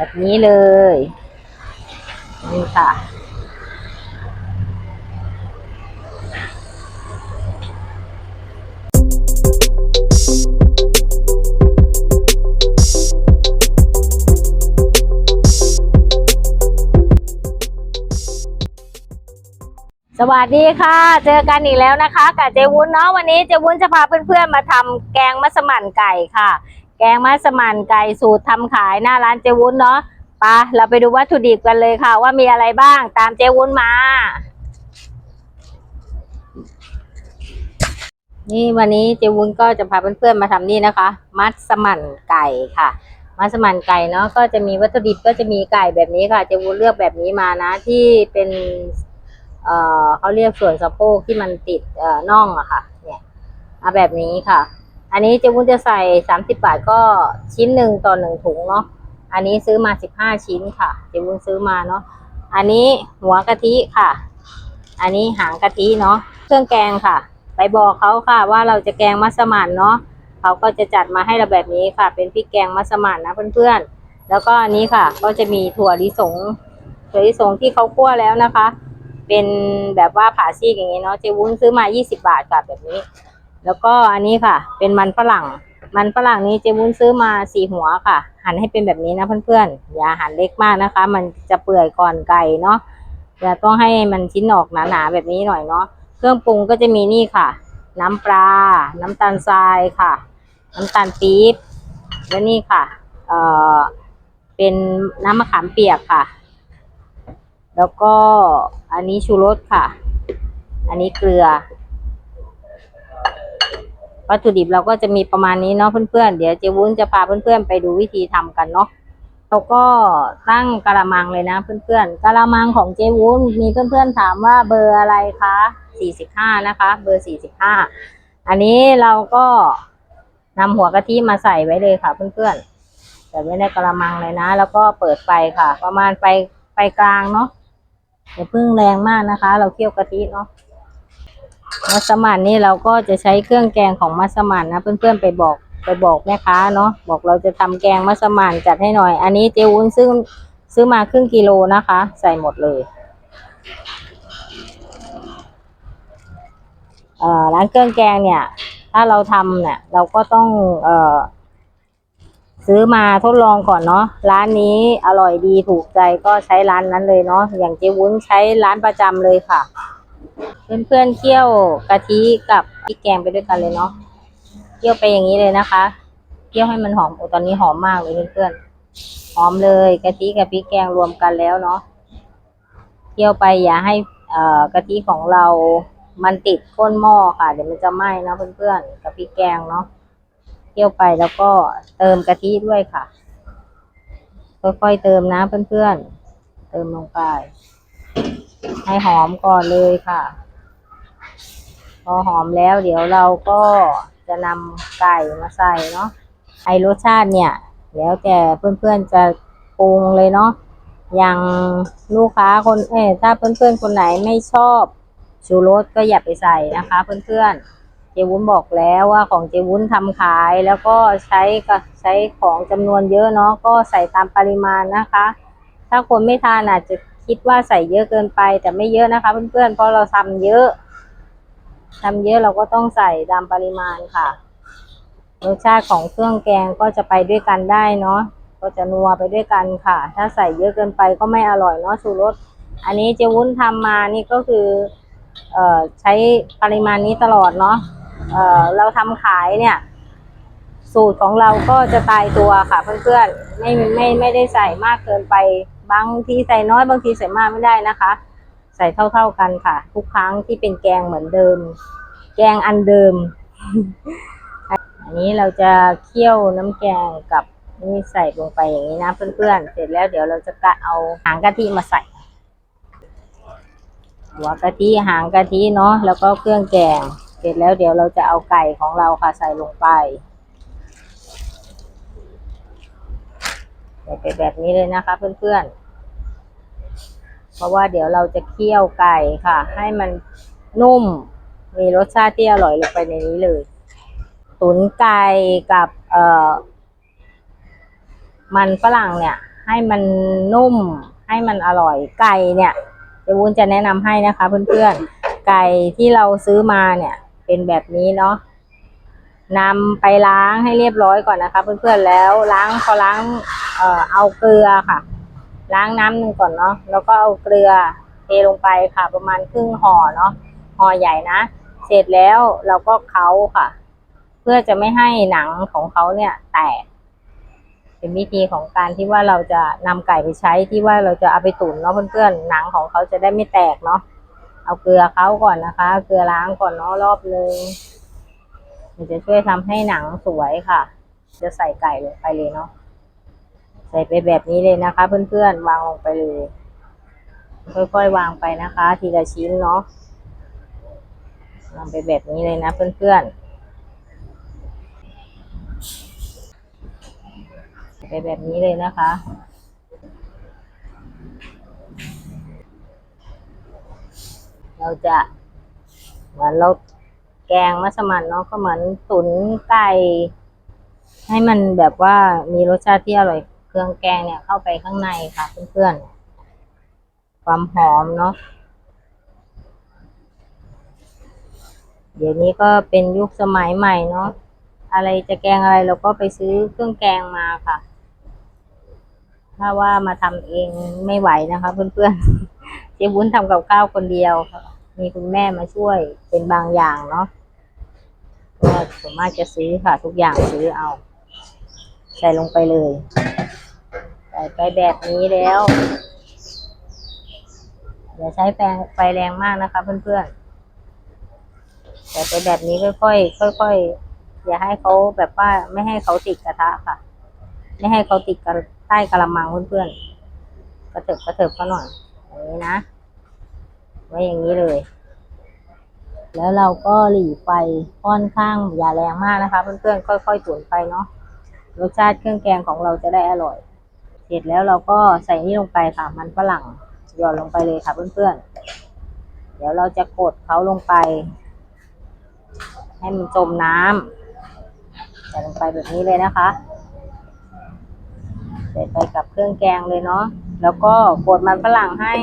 แบบนี้เลย นี่ค่ะสวัสดีค่ะ เจอกันอีกแล้วนะคะกับเจวุ้นเนาะวันนี้เจวุ้นจะพาเพื่อนๆมาทำแกงมัสมั่นไก่ค่ะ แกงมัสมั่นไก่สูตรทำขายหน้าร้านเจวุ้นเนาะปะเราไปดูวัตถุดิบกันเลยค่ะ ว่ามีอะไรบ้างตามเจวุ้นมา นี่วันนี้เจวุ้นก็จะพาเพื่อนๆมาทำนี่นะคะ มัสมั่นไก่ค่ะมัสมั่นไก่เนาะก็จะมีวัตถุดิบก็จะมีไก่แบบนี้ค่ะ เจวุ้นเลือกแบบนี้มานะ ที่เป็นเอ่อเขาเรียกส่วนสะโพกที่มันติดเอ่อน่องอะค่ะ เนี่ยเอาแบบนี้ค่ะ อันนี้เจวุ้นจะใส่สามสิบบาทก็ชิ้นหนึ่งต่อหนึ่งถุงเนาะ อันนี้ซื้อมาสิบห้าชิ้นค่ะ เจวุ้นซื้อมาเนาะ อันนี้หัวกะทิค่ะ อันนี้หางกะทิเนาะ เครื่องแกงค่ะ ไปบอกเขาค่ะว่าเราจะแกงมัสมั่นเนาะ เขาก็จะจัดมาให้เราแบบนี้ค่ะ เป็นพริกแกงมัสมั่นนะเพื่อนๆ แล้วก็อันนี้ค่ะ ก็จะมีถั่วลิสง ถั่วลิสงที่เขาคั่วแล้วนะคะ เป็นแบบว่าผ่าซีกอย่างนี้เนาะ เจวุ้นซื้อมา 20 บาทค่ะแบบนี้ แล้วก็อันนี้ค่ะ เป็นมันฝรั่ง มันฝรั่งนี้เจวุ้นซื้อมาสี่หัวค่ะ หั่นให้เป็นแบบนี้นะเพื่อนๆ อย่าหั่นเล็กมากนะคะ มันจะเปื่อยก่อนไก่เนาะอย่าต้องให้มันชิ้นออกหนาๆแบบนี้หน่อยเนาะ เครื่องปรุงก็จะมีนี่ค่ะ น้ำปลา น้ำตาลทรายค่ะ น้ำตาลปี๊บ และนี่ค่ะ เอ่อ เป็นน้ำมะขามเปียกค่ะ แล้วก็อันนี้ชูรสค่ะ อันนี้เกลือ วัตถุดิบเราก็จะมีประมาณนี้เนาะเพื่อนๆ เดี๋ยวเจวุ้นจะพาเพื่อนๆ ไปดูวิธีทำกันเนาะเราก็ตั้งกระมังเลยนะเพื่อนๆกระมังของเจวุ้นมีเพื่อนๆถามว่าเบอร์อะไรคะ45นะคะ เบอร์45อันนี้เราก็นำหัวกะทิมาใส่ไว้เลยค่ะเพื่อนๆใส่ไว้ในกระมังเลยนะ แล้วก็เปิดไฟค่ะ ประมาณไฟไฟกลางเนาะอย่าเพิ่งแรงมากนะคะ เราเคี่ยวกะทิเนาะ มัสมั่นนี่เราก็จะใช้เครื่องแกงของมัสมั่นนะ เพื่อนๆไปบอกไปบอกแม่ค้าเนาะบอกเราจะทำแกงมัสมั่นจัดให้หน่อย อันนี้เจวุ้นซื้อซื้อมาครึ่งกิโลนะคะ ใส่หมดเลยเอ่อร้านเครื่องแกงเนี่ย ถ้าเราทำเนี่ย เราก็ต้องเอ่อซื้อมาทดลองก่อนเนาะร้านนี้อร่อยดีถูกใจก็ใช้ร้านนั้นเลยเนาะอย่างเจ๊วุ้นใช้ร้านประจำเลยค่ะ เพื่อนๆเคี่ยวกะทิกับพริกแกงไปด้วยกันเลยเนาะเคี่ยวไปอย่างนี้เลยนะคะเคี่ยวให้มันหอมโอ้ตอนนี้หอมมากเลยเพื่อนๆหอมเลยกะทิกับพริกแกงรวมกันแล้วเนาะเคี่ยวไปอย่าให้เอ่อกะทิของเรามันติดก้นหม้อค่ะ เดี๋ยวมันจะไหม้นะเพื่อนๆกับพริกแกงเนาะเคี่ยวไปแล้วก็เติมกะทิด้วยค่ะค่อยๆเติมนะเพื่อนๆเติมลงไป ให้หอมก่อนเลยค่ะ พอหอมแล้วเดี๋ยวเราก็จะนำไก่มาใส่เนาะไอรสชาติเนี่ยแล้วแต่เพื่อนๆจะปรุงเลยเนาะอย่างลูกค้าคนเออถ้าเพื่อนๆคนไหนไม่ชอบชูรสก็อย่าไปใส่นะคะ เพื่อนๆ เจวุ้นบอกแล้วว่าของเจวุ้นทำขายแล้วก็ใช้กับใช้ของจำนวนเยอะเนาะก็ใส่ตามปริมาณนะคะ ถ้าคนไม่ทานอาจจะ คิดว่าใส่เยอะเกินไป แต่ไม่เยอะนะคะ เพื่อนๆเพราะเราทำเยอะทำเยอะเราก็ต้องใส่ตามปริมาณค่ะรสชาติของเครื่องแกงก็จะไปด้วยกันได้เนาะก็จะนัวไปด้วยกันค่ะ ถ้าใส่เยอะเกินไปก็ไม่อร่อยเนาะชูรสอันนี้เจวุ้นทำมานี่ก็คือเอ่อใช้ปริมาณนี้ตลอดเนาะเอ่อเราทำขายเนี่ย สูตรของเราก็จะตายตัวค่ะเพื่อนๆไม่ไม่ไม่ได้ใส่มากเกินไป บางทีใส่น้อยบางทีใส่มากไม่ได้นะคะ ใส่เท่าๆกันค่ะ ทุกครั้งที่เป็นแกงเหมือนเดิม แกงอันเดิม อันนี้เราจะเคี่ยวน้ำแกงกับนี่ใส่ลงไปอย่างนี้นะเพื่อนๆ เสร็จแล้วเดี๋ยวเราจะกะเอาหางกะทิมาใส่ หัวกะทิหางกะทิเนาะแล้วก็เครื่องแกง เสร็จแล้วเดี๋ยวเราจะเอาไก่ของเราค่ะใส่ลงไป ไปแบบนี้เลยนะคะ เพื่อนๆ เพราะว่าเดี๋ยวเราจะเคี่ยวไก่ค่ะ ให้มันนุ่ม มีรสชาติที่อร่อยลงไปในนี้เลย ตุ๋นไก่กับเอ่อ มันฝรั่งเนี่ย ให้มันนุ่ม ให้มันอร่อยไก่เนี่ยเดี๋ยววุ้นจะแนะนำให้นะคะ เพื่อนๆ ไก่ที่เราซื้อมาเนี่ย เป็นแบบนี้เนาะนำไปล้างให้เรียบร้อยก่อนนะคะ เพื่อนๆแล้วล้างพอล้าง เอ่อเอาเกลือค่ะ ล้างน้ำหนึ่งก่อนเนาะแล้วก็เอาเกลือเทลงไปค่ะ ประมาณครึ่งห่อเนาะห่อใหญ่นะ เสร็จแล้วเราก็เค้าค่ะ เพื่อจะไม่ให้หนังของเขาเนี่ย แตกเป็นวิธีของการที่ว่าเราจะนำไก่ไปใช้ที่ว่าเราจะเอาไปตุ๋นเนาะเพื่อนๆหนังของเขาจะได้ไม่แตกเนาะเอาเกลือเขาก่อนนะคะ เกลือล้างก่อนเนาะรอบนึงมันจะช่วยทำให้หนังสวยค่ะ จะใส่ไก่ลงไปเลยเนาะ ใส่ไปแบบนี้เลยนะคะ เพื่อนๆวางลงไปเลย ค่อยๆวางไปนะคะ ทีละชิ้นเนาะวางไปแบบนี้เลยนะเพื่อนๆไปแบบนี้เลยนะคะเราจะเหมือนเราแกงมัสมั่นเนาะก็เหมือนตุ๋นไก่ให้มันแบบว่ามีรสชาติที่อร่อย เครื่องแกงเนี่ยเข้าไปข้างในค่ะเพื่อนๆ ความหอมเนาะ เดี๋ยวนี้ก็เป็นยุคสมัยใหม่เนาะ อะไรจะแกงอะไรเราก็ไปซื้อเครื่องแกงมาค่ะ ถ้าว่ามาทำเองไม่ไหวนะคะเพื่อนๆ เจ๊บุ้นทำกับข้าวคนเดียวค่ะ มีคุณแม่มาช่วยเป็นบางอย่างเนาะก็ส่วนมากจะซื้อค่ะ ทุกอย่างซื้อเอา ใส่ลงไปเลย ใส่ไปแบบนี้แล้วอย่าใช้แฟไฟแรงมากนะคะ เพื่อนๆใส่ไปแบบนี้ค่อยๆค่อยๆอย่าให้เขาแบบว่าไม่ให้เขาติดกระทะค่ะ ไม่ให้เขาติดกันใต้กระมังเพื่อนๆกระเถิบกระเถิบเขาหน่อยอย่างนี้นะไว้อย่างนี้เลย แล้วเราก็หลีไฟค่อนข้างอย่าแรงมากนะคะ เพื่อนๆค่อยๆตุ๋นไปเนาะ รสชาติเครื่องแกงของเราจะได้อร่อย เสร็จแล้วเราก็ใส่นี่ลงไปค่ะมันฝรั่งหย่อนลงไปเลยค่ะเพื่อนๆ เดี๋ยวเราจะกดเขาลงไป ให้มันจมน้ำใส่ลงไปแบบนี้เลยนะคะใส่ไปกับเครื่องแกงเลยเนาะแล้วก็กดมันฝรั่งให้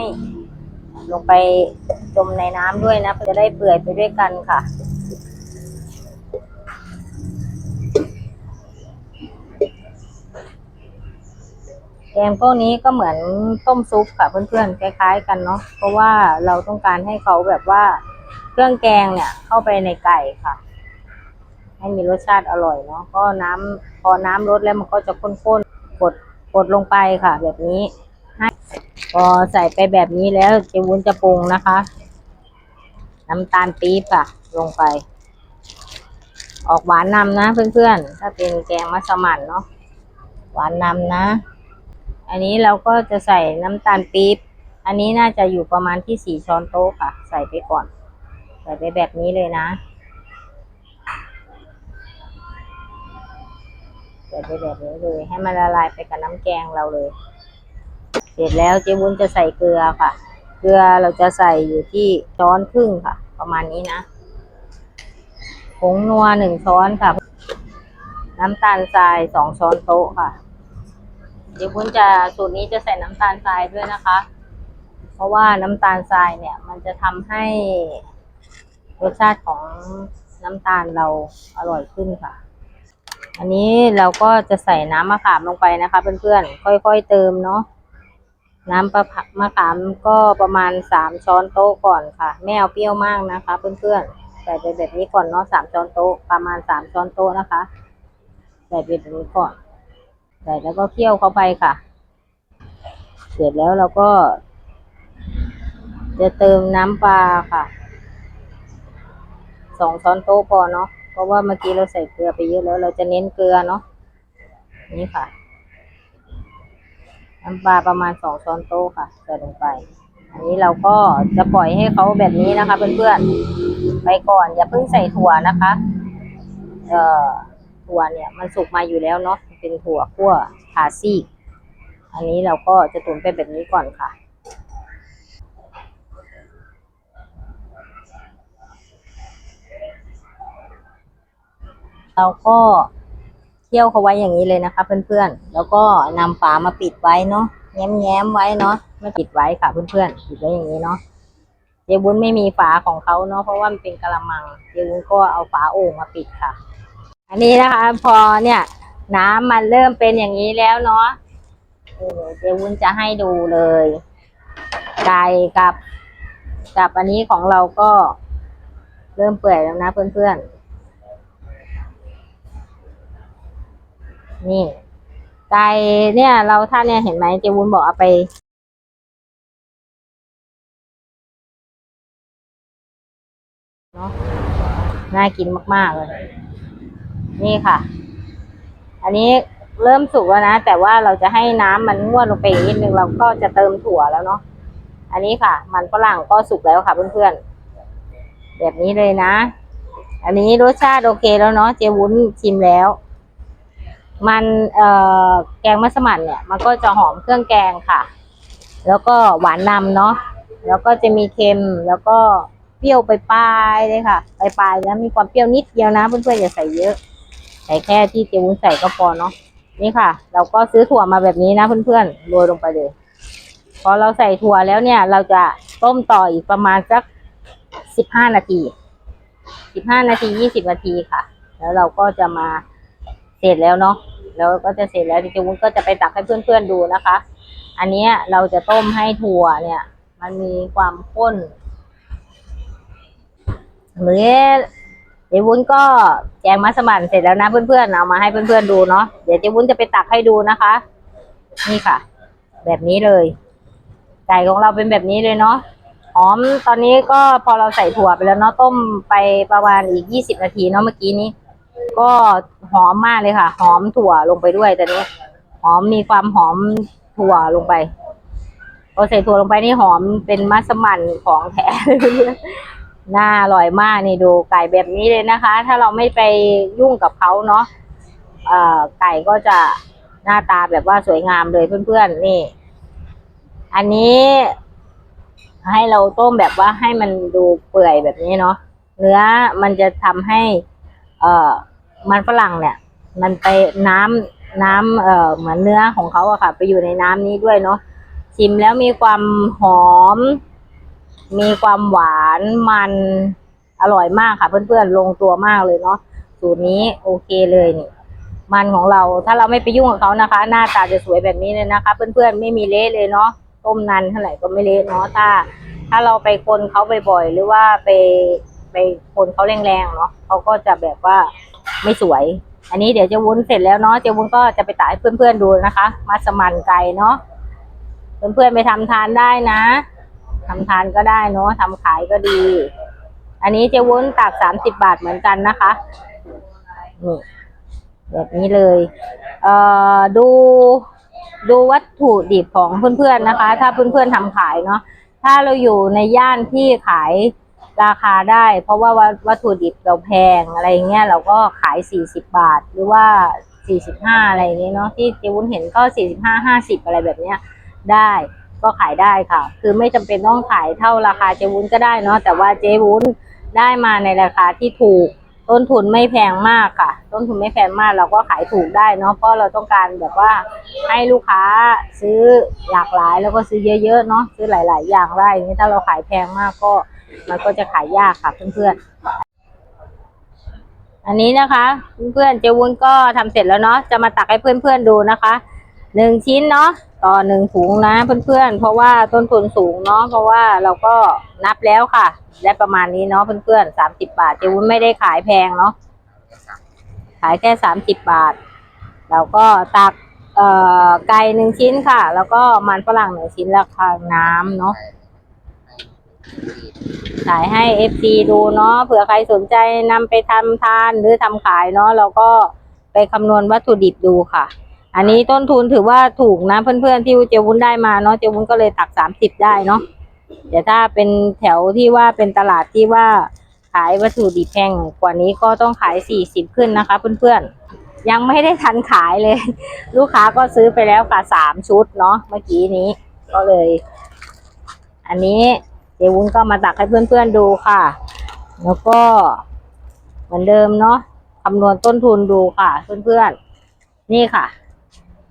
ลงไปจมในน้ำด้วยนะจะได้เปื่อยไปด้วยกันค่ะ แกงพวกนี้ก็เหมือนต้มซุปค่ะเพื่อนๆคล้ายๆ กันเนาะเพราะว่าเราต้องการให้เขาแบบว่าเครื่องแกงเนี่ย เข้าไปในไก่ค่ะ ให้มีรสชาติอร่อยเนาะก็น้ำพอน้ำลดแล้วมันก็จะข้นๆกดกดลงไปค่ะ แบบนี้ให้พอใส่ไปแบบนี้แล้วเจวุ้นจะปรุงนะคะ น้ำตาลปี๊บค่ะลงไป ออกหวานนำนะเพื่อนๆ ถ้าเป็นแกงมัสมั่นเนาะหวานนำนะ อันนี้เราก็จะใส่น้ำตาลปี๊บ อันนี้น่าจะอยู่ประมาณที่สี่ช้อนโต๊ะค่ะ ใส่ไปก่อน ใส่ไปแบบนี้เลยนะ ใส่ไปแบบนี้เลย ให้มันละลายไปกับน้ำแกงเราเลย เสร็จแล้วเจ๊วุ้นจะใส่เกลือค่ะ เกลือเราจะใส่อยู่ที่ช้อนครึ่งค่ะ ประมาณนี้นะผงนัวหนึ่งช้อนค่ะ น้ำตาลทรายสองช้อนโต๊ะค่ะ เดี๋ยวคุณจะสูตรนี้จะใส่น้ำตาลทรายด้วยนะคะ เพราะว่าน้ำตาลทรายเนี่ย มันจะทำให้รสชาติของน้ำตาลเราอร่อยขึ้นค่ะ อันนี้เราก็จะใส่น้ำมะขามลงไปนะคะ เพื่อนๆ ค่อยๆเติมเนาะ น้ำปลาผักมะขามก็ประมาณสามช้อนโต๊ะก่อนค่ะ ไม่เอาเปรี้ยวมากนะคะ เพื่อนๆ ใส่ไปแบบนี้ก่อนเนาะสามช้อนโต๊ะประมาณสามช้อนโต๊ะนะคะ ใส่ไปแบบนี้ก่อน ใส่แล้วก็เคี่ยวเข้าไปค่ะ เสร็จแล้วเราก็ จะเติมน้ำปลาค่ะสองช้อนโต๊ะพอเนาะเพราะว่าเมื่อกี้เราใส่เกลือไปเยอะแล้ว เราจะเน้นเกลือเนาะนี่ค่ะ น้ำปลาประมาณสองช้อนโต๊ะค่ะใส่ลงไป อันนี้เราก็จะปล่อยให้เขาแบบนี้นะคะ เพื่อนๆไปก่อนอย่าเพิ่งใส่ถั่วนะคะ เอ่อถั่วเนี่ย มันสุกมาอยู่แล้วเนาะ เป็นถั่วคั่วผ่าซีกอันนี้เราก็จะตุ๋นไปแบบนี้ก่อนค่ะ เราก็เคี่ยวเขาไว้อย่างนี้เลยนะคะ เพื่อนๆ แล้วก็นำฝามาปิดไว้เนาะแง้มๆไว้เนาะไม่ปิดไว้ค่ะเพื่อนๆปิดไว้อย่างนี้เนาะเจวุ้นไม่มีฝาของเขาเนาะเพราะว่ามันเป็นกะละมังเจวุ้นก็เอาฝาโอ่งมาปิดค่ะ อันนี้นะคะ พอเนี่ย น้ำมันเริ่มเป็นอย่างนี้แล้วเนาะเออเจวุ้นจะให้ดูเลย ไก่กับ กับอันนี้ของเราก็เริ่มเปื่อยแล้วนะเพื่อนๆ นี่ ไก่เนี่ย เราถ้าเนี่ยเห็นไหมเจวุ้นบอกเอาไปเนาะน่ากินมาก ๆ เลย นี่ค่ะ อันนี้เริ่มสุกแล้วนะ แต่ว่าเราจะให้น้ำมันงวดลงไปนิดนึงเราก็จะเติมถั่วแล้วเนาะอันนี้ค่ะ มันฝรั่งก็สุกแล้วค่ะเพื่อนๆแบบนี้เลยนะ อันนี้รสชาติโอเคแล้วเนาะเจวุ้นชิมแล้ว มันเอ่อแกงมัสมั่นเนี่ย มันก็จะหอมเครื่องแกงค่ะ แล้วก็หวานนำเนาะแล้วก็จะมีเค็มแล้วก็เปรี้ยวไปปลายเลยค่ะปลายๆแล้วมีความเปรี้ยวนิดเดียวนะเพื่อนๆอย่าใส่เยอะ ใส่แค่ที่เจวุ้นใส่ก็พอเนาะนี่ค่ะ เราก็ซื้อถั่วมาแบบนี้นะเพื่อนๆโรยลงไปเลยพอเราใส่ถั่วแล้วเนี่ย เราจะต้มต่ออีกประมาณสักสิบห้านาทีสิบห้านาทียี่สิบนาทีค่ะ แล้วเราก็จะมาเสร็จแล้วเนาะแล้วก็จะเสร็จแล้วเจวุ้นก็จะไปตักให้เพื่อนๆดูนะคะ อันนี้เราจะต้มให้ถั่วเนี่ย มันมีความข้นหรือ จวุ้นก็แกงมัสมั่นเสร็จแล้วนะเพื่อนๆเอามาให้เพื่อนๆดูเนาะเดี๋ยวเจ๊วุ้นจะไปตักให้ดูนะคะ นี่ค่ะ แบบนี้เลยไก่ของเราเป็นแบบนี้เลยเนาะหอมตอนนี้ก็พอเราใส่ถั่วไปแล้วเนาะต้มไปประมาณอีกยี่สิบนาทีเนาะเมื่อกี้นี้ ก็หอมมากเลยค่ะ หอมถั่วลงไปด้วยแต่นี้ หอมมีความหอมถั่วลงไปพอใส่ถั่วลงไปนี่หอมเป็นมัสมั่นของแท้เลย น่าอร่อยมากนี่ดูไก่แบบนี้เลยนะคะ ถ้าเราไม่ไปยุ่งกับเขาเนาะไก่ก็จะหน้าตาแบบว่าสวยงามเลยเพื่อนๆ นี่ อันนี้ ให้เราต้มแบบว่าให้มันดูเปื่อยแบบนี้เนาะเนื้อมันจะทำให้ เอ่อ มันฝรั่งเนี่ย มันไปน้ำน้ำเอ่อเหมือนเนื้อของเขาอะค่ะ ไปอยู่ในน้ำนี้ด้วยเนาะชิมแล้วมีความหอม มีความหวานมันอร่อยมากค่ะ เพื่อนๆลงตัวมากเลยเนาะสูตรนี้โอเคเลยนี่ มันของเราถ้าเราไม่ไปยุ่งกับเขานะคะ หน้าตาจะสวยแบบนี้เลยนะคะ เพื่อนๆไม่มีเละเลยเนาะต้มนานเท่าไหร่ก็ไม่เละเนาะถ้า ถ้าเราไปคนเขาบ่อยๆหรือว่าไปไปคนเขาแรงๆเนาะเขาก็จะแบบว่าไม่สวย อันนี้เดี๋ยวจะวุ้นเสร็จแล้วเนาะเจะวุ้นก็จะไปตากให้เพื่อนๆดูนะคะ มัสมันไก่เนาะเพื่อนๆไปทำทานได้นะ ทำทานก็ได้เนาะทำขายก็ดี อันนี้เจวุ้นตากสามสิบบาทเหมือนกันนะคะนี่แบบนี้เลยเอ่อดูดูวัตถุดิบของเพื่อนๆนะคะ ถ้าเพื่อนๆทำขายเนาะถ้าเราอยู่ในย่านที่ขายราคาได้ เพราะว่าวัตถุดิบเราแพงอะไรเงี้ยเราก็ขายสี่สิบบาท หรือว่าสี่สิบห้าอะไรเงี้ยเนาะที่เจวุ้นเห็นก็สี่สิบห้าห้าสิบอะไรแบบเนี้ยได้ ก็ขายได้ค่ะ คือไม่จำเป็นต้องขายเท่าราคาเจวุ้นก็ได้เนาะแต่ว่าเจวุ้นได้มาในราคาที่ถูก ต้นทุนไม่แพงมากค่ะ ต้นทุนไม่แพงมากเราก็ขายถูกได้เนาะเพราะเราต้องการแบบว่าให้ลูกค้าซื้อหลากหลายแล้วก็ซื้อเยอะๆเนาะซื้อหลาย ๆ อย่างได้นี้ถ้าเราขายแพงมากก็มันก็จะขายยากค่ะเพื่อนๆอันนี้นะคะ เพื่อนๆเจวุ้นก็ทำเสร็จแล้วเนาะจะมาตักให้เพื่อนๆดูนะคะ หนึ่งชิ้นเนาะต่อหนึ่งถุงนะเพื่อนๆ เพราะว่าต้นทุนสูงเนาะเพราะว่าเราก็นับแล้วค่ะ ได้ประมาณนี้เนาะเพื่อนๆสามสิบบาทเจวุ้นไม่ได้ขายแพงเนาะขายแค่สามสิบบาท เราก็ตักเอ่อไก่หนึ่งชิ้นค่ะ แล้วก็มันฝรั่งหนึ่งชิ้นราคาน้ำเนาะขายให้เอฟซีดูเนาะเผื่อใครสนใจนำไปทำทานหรือทำขายเนาะเราก็ไปคำนวณวัตถุดิบดูค่ะ อันนี้ต้นทุนถือว่าถูกนะเพื่อนๆที่เจวุ้นได้มาเนาะเจวุ้นก็เลยตักสามสิบได้เนาะแต่ถ้าเป็นแถวที่ว่าเป็นตลาดที่ว่าขายวัตถุดิบแพงกว่านี้ก็ต้องขายสี่สิบขึ้นนะคะ เพื่อนๆ ยังไม่ได้ทันขายเลย ลูกค้าก็ซื้อไปแล้วค่ะสามชุดเนาะเมื่อกี้นี้ ก็เลย อันนี้เดี๋ยววุ้นก็มาตักให้เพื่อนๆดูค่ะ แล้วก็เหมือนเดิมเนาะคำนวณต้นทุนดูค่ะ เพื่อนนี่ค่ะ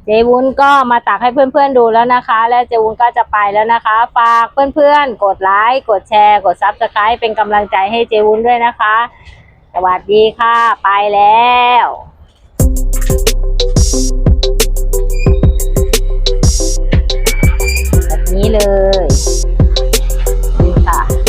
เจวุ้นก็มาตักให้เพื่อนๆดูแล้วนะคะ และเจวุ้นก็จะไปแล้วนะคะ ฝากเพื่อนๆ กดไลค์กดแชร์ กดซับสไครป์เป็นกำลังใจให้เจวุ้นด้วยนะคะ สวัสดีค่ะ ไปแล้วแบบนี้เลยค่ะ